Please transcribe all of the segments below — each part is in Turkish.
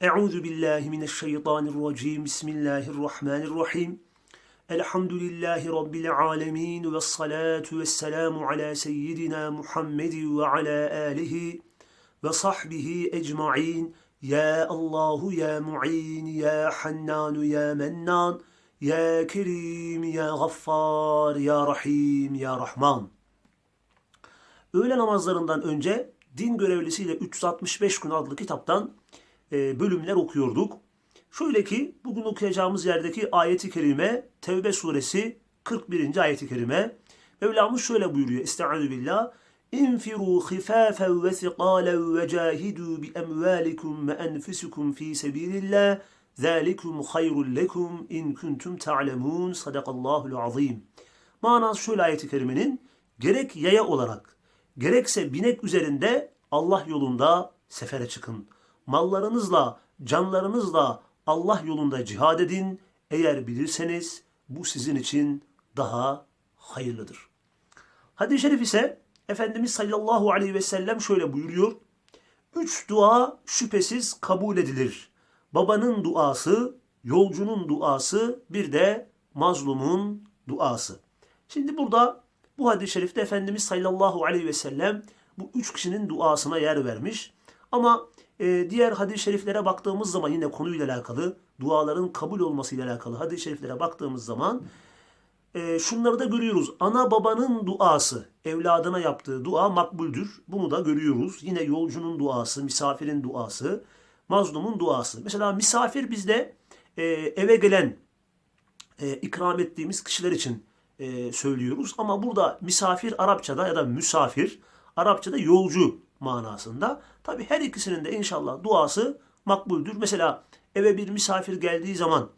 Euzu billahi mineşşeytanirracim. Bismillahirrahmanirrahim. Elhamdülillahi rabbil alamin ve salatu vesselamu ala seyyidina Muhammed ve ala alihi ve sahbihi ecmaîn. Ya Allahu ya Mu'in ya Hannan ya Mennan ya Kerim ya Gaffar ya Rahim ya Rahman. Öğle namazlarından önce din görevlisiyle 365 gün adlı kitaptan bölümler okuyorduk. Şöyle ki bugün okuyacağımız yerdeki ayeti kerime Tevbe suresi 41. ayeti kerime. Mevlamız şöyle buyuruyor. Estaizu billah. İnfiru khifâfen ve thikâlen ve cahidû bi emvâlikum ve enfusikum fî sebîlillah. Zâlikum hayrun lekum in kuntum ta'lemûn. Sadakallahul azîm. Manası şöyle ayeti kerimenin gerek yaya olarak gerekse binek üzerinde Allah yolunda sefere çıkın. Mallarınızla, canlarınızla Allah yolunda cihad edin. Eğer bilirseniz bu sizin için daha hayırlıdır. Hadis-i şerif ise Efendimiz sallallahu aleyhi ve sellem şöyle buyuruyor. Üç dua şüphesiz kabul edilir. Babanın duası, yolcunun duası, bir de mazlumun duası. Şimdi burada bu hadis-i şerifte Efendimiz sallallahu aleyhi ve sellem bu üç kişinin duasına yer vermiş. Ama e, diğer hadis-i şeriflere baktığımız zaman yine konuyla alakalı, duaların kabul olmasıyla alakalı hadis-i şeriflere baktığımız zaman e, şunları da görüyoruz. Ana babanın duası, evladına yaptığı dua makbuldür. Bunu da görüyoruz. Yine yolcunun duası, misafirin duası, mazlumun duası. Mesela misafir bizde e, eve gelen, e, ikram ettiğimiz kişiler için e, söylüyoruz. Ama burada misafir Arapçada ya da misafir Arapçada yolcu manasında. Tabi her ikisinin de inşallah duası makbuldür. Mesela eve bir misafir geldiği zaman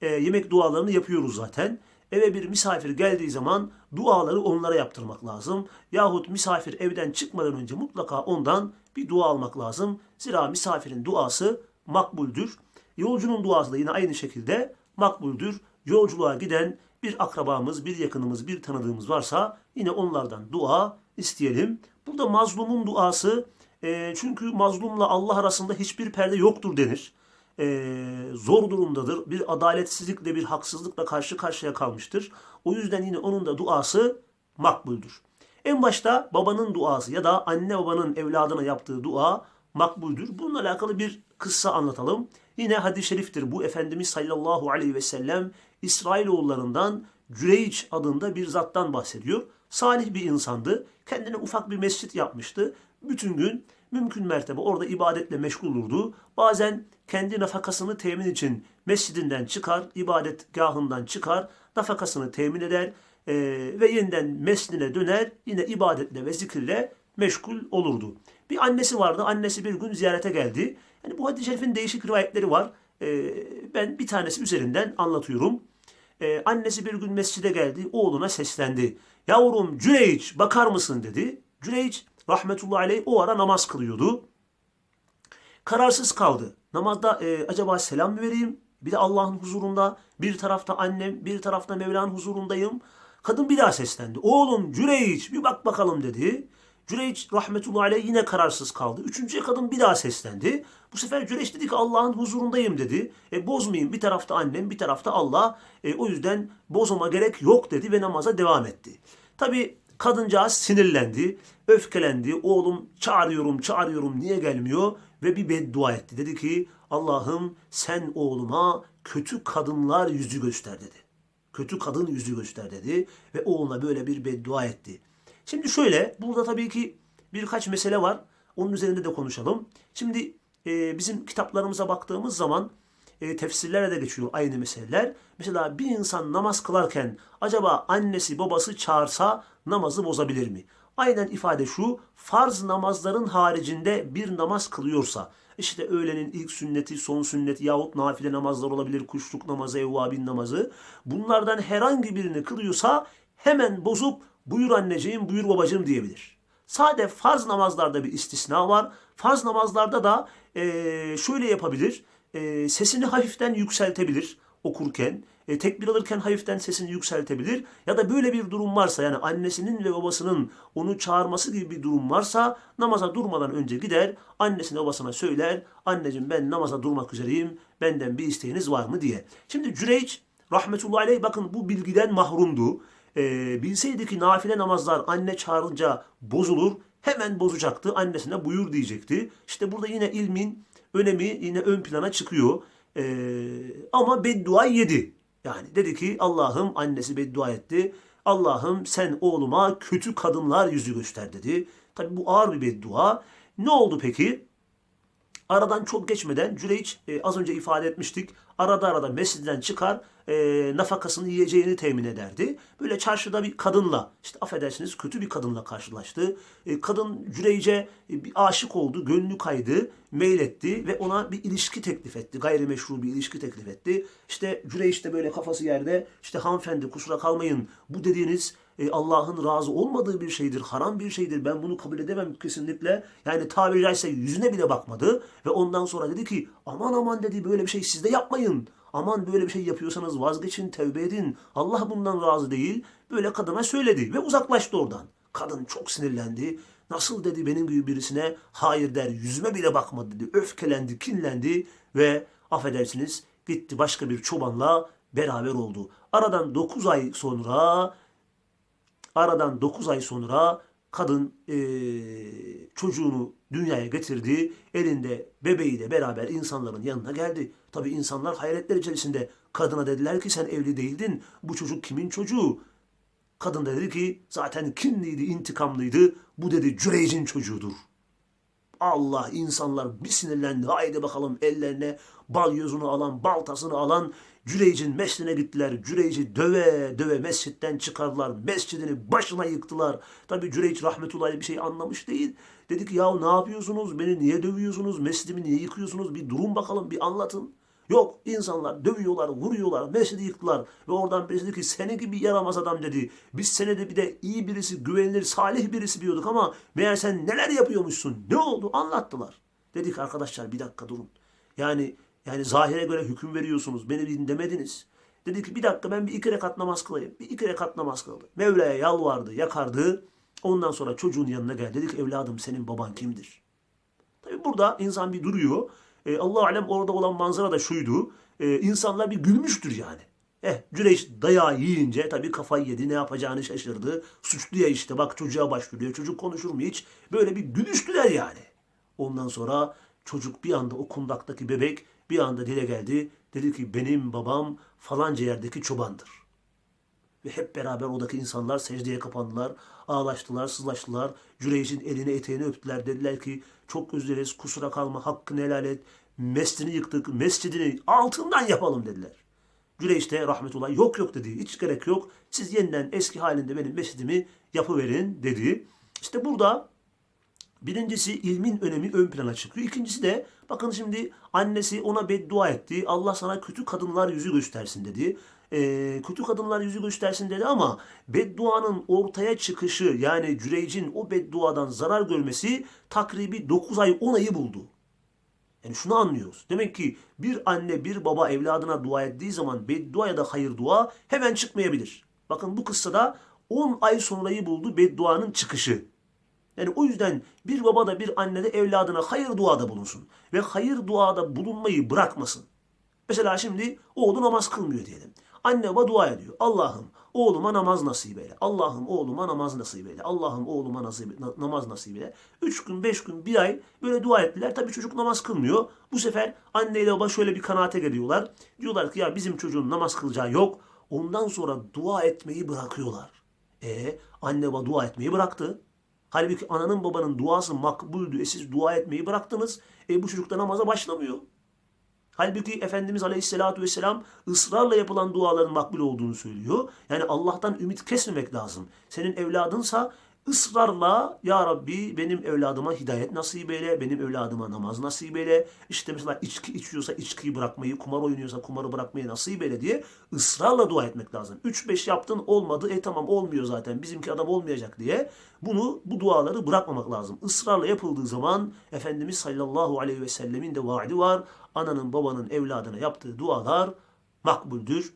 e, yemek dualarını yapıyoruz zaten. Eve bir misafir geldiği zaman duaları onlara yaptırmak lazım. Yahut misafir evden çıkmadan önce mutlaka ondan bir dua almak lazım. Zira misafirin duası makbuldür. Yolcunun duası da yine aynı şekilde makbuldür. Yolculuğa giden bir akrabamız, bir yakınımız, bir tanıdığımız varsa yine onlardan dua isteyelim. Burada mazlumun duası e, çünkü mazlumla Allah arasında hiçbir perde yoktur denir. E, zor durumdadır. Bir adaletsizlikle, bir haksızlıkla karşı karşıya kalmıştır. O yüzden yine onun da duası makbuldür. En başta babanın duası ya da anne babanın evladına yaptığı dua makbuldür. Bununla alakalı bir kıssa anlatalım. Yine hadis-i şeriftir bu. Efendimiz sallallahu aleyhi ve sellem İsrailoğullarından Cüreyç adında bir zattan bahsediyor. Salih bir insandı. Kendine ufak bir mescit yapmıştı. Bütün gün mümkün mertebe orada ibadetle meşgul olurdu. Bazen kendi nafakasını temin için mescidinden çıkar, ibadetgahından çıkar, nafakasını temin eder e, ve yeniden mescidine döner, yine ibadetle ve zikirle meşgul olurdu. Bir annesi vardı, annesi bir gün ziyarete geldi. Yani bu hadis-i şerifin değişik rivayetleri var. E, ben bir tanesi üzerinden anlatıyorum. E, annesi bir gün mescide geldi, oğluna seslendi. Yavrum Cüreyç bakar mısın dedi. Cüreyç rahmetullahi aleyh o ara namaz kılıyordu. Kararsız kaldı. Namazda e, acaba selam mı vereyim? Bir de Allah'ın huzurunda bir tarafta annem bir tarafta Mevla'nın huzurundayım. Kadın bir daha seslendi. Oğlum Cüreyç bir bak bakalım dedi. Cüreyç rahmetullahi aleyh yine kararsız kaldı. Üçüncüye kadın bir daha seslendi. Bu sefer Cüreyç dedi ki Allah'ın huzurundayım dedi. E, bozmayayım bir tarafta annem bir tarafta Allah. E, o yüzden bozma gerek yok dedi ve namaza devam etti. Tabi kadıncağız sinirlendi, öfkelendi. Oğlum çağırıyorum çağırıyorum niye gelmiyor? Ve bir beddua etti. Dedi ki Allah'ım sen oğluma kötü kadınlar yüzü göster dedi. Kötü kadın yüzü göster dedi. Ve oğluna böyle bir beddua etti. Şimdi şöyle, burada tabii ki birkaç mesele var. Onun üzerinde de konuşalım. Şimdi e, bizim kitaplarımıza baktığımız zaman e, tefsirlere de geçiyor aynı meseleler. Mesela bir insan namaz kılarken acaba annesi babası çağırsa namazı bozabilir mi? Aynen ifade şu, farz namazların haricinde bir namaz kılıyorsa, işte öğlenin ilk sünneti, son sünneti yahut nafile namazlar olabilir, kuşluk namazı, evvabin namazı. Bunlardan herhangi birini kılıyorsa hemen bozup buyur anneciğim, buyur babacığım diyebilir. Sade farz namazlarda bir istisna var. Farz namazlarda da e, şöyle yapabilir. E, sesini hafiften yükseltebilir. okurken e, tekbir alırken hafiften sesini yükseltebilir ya da böyle bir durum varsa yani annesinin ve babasının onu çağırması gibi bir durum varsa namaza durmadan önce gider annesine babasına söyler anneciğim ben namaza durmak üzereyim benden bir isteğiniz var mı diye. Şimdi Cüreyç rahmetullahi aleyh bakın bu bilgiden mahrumdu. E, bilseydi ki nafile namazlar anne çağırınca bozulur hemen bozacaktı annesine buyur diyecekti. İşte burada yine ilmin önemi yine ön plana çıkıyor. Ee, ama beddua yedi. Yani dedi ki Allah'ım annesi beddua etti. Allah'ım sen oğluma kötü kadınlar yüzü göster dedi. Tabi bu ağır bir beddua. Ne oldu peki? Aradan çok geçmeden Cüreyç e, az önce ifade etmiştik. Arada arada mescidden çıkar e, nafakasını yiyeceğini temin ederdi. Böyle çarşıda bir kadınla işte affedersiniz kötü bir kadınla karşılaştı. E, kadın Cüreyç'e e, bir aşık oldu, gönlü kaydı, meyletti ve ona bir ilişki teklif etti. Gayrimeşru bir ilişki teklif etti. İşte Cüreyç de böyle kafası yerde işte hanımefendi kusura kalmayın bu dediğiniz e, Allah'ın razı olmadığı bir şeydir, haram bir şeydir. Ben bunu kabul edemem kesinlikle. Yani tabiri caizse yüzüne bile bakmadı. Ve ondan sonra dedi ki aman aman dedi böyle bir şey siz de yapmayın. Aman böyle bir şey yapıyorsanız vazgeçin, tevbe edin. Allah bundan razı değil. Böyle kadına söyledi ve uzaklaştı oradan. Kadın çok sinirlendi. Nasıl dedi benim gibi birisine hayır der yüzüme bile bakmadı dedi. Öfkelendi, kinlendi ve affedersiniz gitti başka bir çobanla beraber oldu. Aradan 9 ay sonra Aradan 9 ay sonra kadın e, çocuğunu dünyaya getirdi. Elinde bebeğiyle beraber insanların yanına geldi. Tabi insanlar hayretler içerisinde kadına dediler ki sen evli değildin. Bu çocuk kimin çocuğu? Kadın dedi ki zaten kinliydi, intikamlıydı. Bu dedi Cüreyc'in çocuğudur. Allah insanlar bir sinirlendi. Haydi bakalım ellerine bal yüzünü alan, baltasını alan Cüreyc'in mescidine gittiler. Cüreyc'i döve döve mescitten çıkardılar. Mescidini başına yıktılar. Tabi Cüreyc rahmetullahi bir şey anlamış değil. Dedi ki ya ne yapıyorsunuz? Beni niye dövüyorsunuz? Mescidimi niye yıkıyorsunuz? Bir durun bakalım bir anlatın. Yok insanlar dövüyorlar, vuruyorlar, mescidi yıktılar. Ve oradan birisi dedi ki seni gibi yaramaz adam dedi. Biz seni de bir de iyi birisi, güvenilir, salih birisi biliyorduk ama meğer sen neler yapıyormuşsun? Ne oldu? Anlattılar. Dedik arkadaşlar bir dakika durun. Yani yani zahire göre hüküm veriyorsunuz. Beni dinlemediniz. Dedi ki bir dakika ben bir iki rekat namaz kılayım. Bir iki rekat namaz kıldı. Mevla'ya yalvardı, yakardı. Ondan sonra çocuğun yanına geldi. Dedi evladım senin baban kimdir? Tabi burada insan bir duruyor. E, Allah alem orada olan manzara da şuydu. E, insanlar bir gülmüştür yani. Eh Cüreyş dayağı yiyince tabii kafayı yedi ne yapacağını şaşırdı. Suçluya işte bak çocuğa başvuruyor. Çocuk konuşur mu hiç? Böyle bir gülüştüler yani. Ondan sonra çocuk bir anda o kundaktaki bebek bir anda dile geldi. Dedi ki benim babam falanca yerdeki çobandır. Ve hep beraber oradaki insanlar secdeye kapandılar. Ağlaştılar, sızlaştılar. Cüreyş'in elini eteğini öptüler. Dediler ki çok özür dileriz kusura kalma hakkını helal et. Mescidini yıktık, mescidini altından yapalım dediler. Cüreyş de rahmetullah yok yok dedi. Hiç gerek yok. Siz yeniden eski halinde benim mescidimi yapıverin dedi. İşte burada Birincisi ilmin önemi ön plana çıkıyor. İkincisi de bakın şimdi annesi ona beddua etti. Allah sana kötü kadınlar yüzü göstersin dedi. Ee, kötü kadınlar yüzü göstersin dedi ama bedduanın ortaya çıkışı yani Cüreyc'in o bedduadan zarar görmesi takribi 9 ay 10 ayı buldu. Yani şunu anlıyoruz. Demek ki bir anne bir baba evladına dua ettiği zaman beddua ya da hayır dua hemen çıkmayabilir. Bakın bu kıssada 10 ay sonrayı buldu bedduanın çıkışı. Yani o yüzden bir baba da bir anne de evladına hayır duada bulunsun. Ve hayır duada bulunmayı bırakmasın. Mesela şimdi oğlu namaz kılmıyor diyelim. Anne baba dua ediyor. Allah'ım oğluma namaz nasip eyle. Allah'ım oğluma namaz nasip eyle. Allah'ım oğluma nasip, na, namaz nasip eyle. Üç gün, beş gün, bir ay böyle dua ettiler. Tabii çocuk namaz kılmıyor. Bu sefer anne ile baba şöyle bir kanaate geliyorlar. Diyorlar ki ya bizim çocuğun namaz kılacağı yok. Ondan sonra dua etmeyi bırakıyorlar. E anne baba dua etmeyi bıraktı. Halbuki ananın babanın duası makbuldü. E siz dua etmeyi bıraktınız. E bu çocuk da namaza başlamıyor. Halbuki Efendimiz Aleyhisselatü Vesselam ısrarla yapılan duaların makbul olduğunu söylüyor. Yani Allah'tan ümit kesmemek lazım. Senin evladınsa ısrarla ya Rabbi benim evladıma hidayet nasip eyle, benim evladıma namaz nasip eyle. İşte mesela içki içiyorsa içkiyi bırakmayı, kumar oynuyorsa kumarı bırakmayı nasip eyle diye ısrarla dua etmek lazım. 3-5 yaptın olmadı, e tamam olmuyor zaten bizimki adam olmayacak diye bunu bu duaları bırakmamak lazım. Israrla yapıldığı zaman Efendimiz sallallahu aleyhi ve sellemin de vaadi var. Ananın babanın evladına yaptığı dualar makbuldür.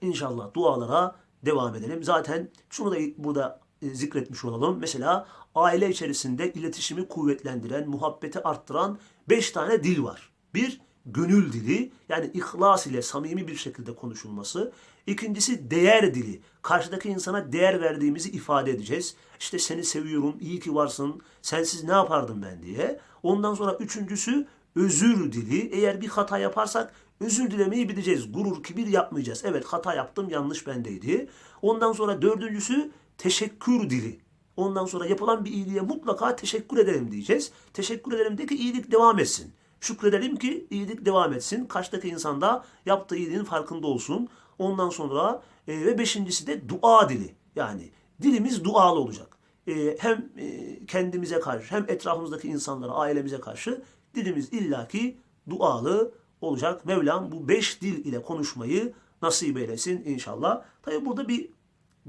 İnşallah dualara devam edelim. Zaten şunu da burada zikretmiş olalım. Mesela aile içerisinde iletişimi kuvvetlendiren, muhabbeti arttıran beş tane dil var. Bir, gönül dili yani ihlas ile samimi bir şekilde konuşulması. İkincisi değer dili. Karşıdaki insana değer verdiğimizi ifade edeceğiz. İşte seni seviyorum, iyi ki varsın, sensiz ne yapardım ben diye. Ondan sonra üçüncüsü özür dili. Eğer bir hata yaparsak özür dilemeyi bileceğiz. Gurur, kibir yapmayacağız. Evet hata yaptım, yanlış bendeydi. Ondan sonra dördüncüsü teşekkür dili. Ondan sonra yapılan bir iyiliğe mutlaka teşekkür ederim diyeceğiz. Teşekkür ederim de ki iyilik devam etsin. Şükredelim ki iyilik devam etsin. Karşıdaki insan da yaptığı iyiliğin farkında olsun. Ondan sonra e, ve beşincisi de dua dili. Yani dilimiz dualı olacak. E, hem e, kendimize karşı hem etrafımızdaki insanlara, ailemize karşı dilimiz illaki dualı olacak. Mevlam bu beş dil ile konuşmayı nasip eylesin inşallah. Tabi burada bir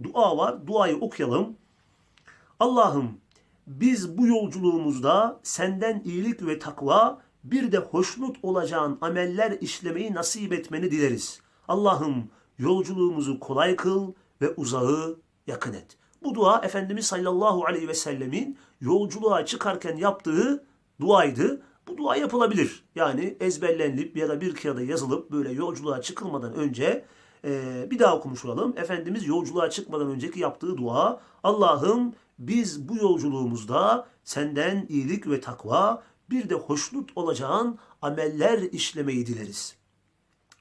dua var. Duayı okuyalım. Allah'ım biz bu yolculuğumuzda senden iyilik ve takva bir de hoşnut olacağın ameller işlemeyi nasip etmeni dileriz. Allah'ım yolculuğumuzu kolay kıl ve uzağı yakın et. Bu dua Efendimiz sallallahu aleyhi ve sellemin yolculuğa çıkarken yaptığı duaydı. Bu dua yapılabilir. Yani ezberlenip ya da bir kağıda yazılıp böyle yolculuğa çıkılmadan önce e, bir daha okumuş olalım. Efendimiz yolculuğa çıkmadan önceki yaptığı dua Allah'ım biz bu yolculuğumuzda senden iyilik ve takva bir de hoşnut olacağın ameller işlemeyi dileriz.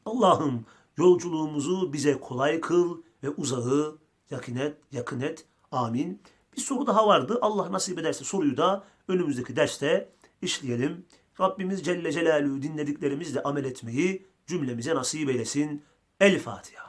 Allah'ım yolculuğumuzu bize kolay kıl ve uzağı yakın et, yakın et. Amin. Bir soru daha vardı. Allah nasip ederse soruyu da önümüzdeki derste işleyelim. Rabbimiz Celle Celaluhu dinlediklerimizle amel etmeyi cümlemize nasip eylesin. El Fatiha.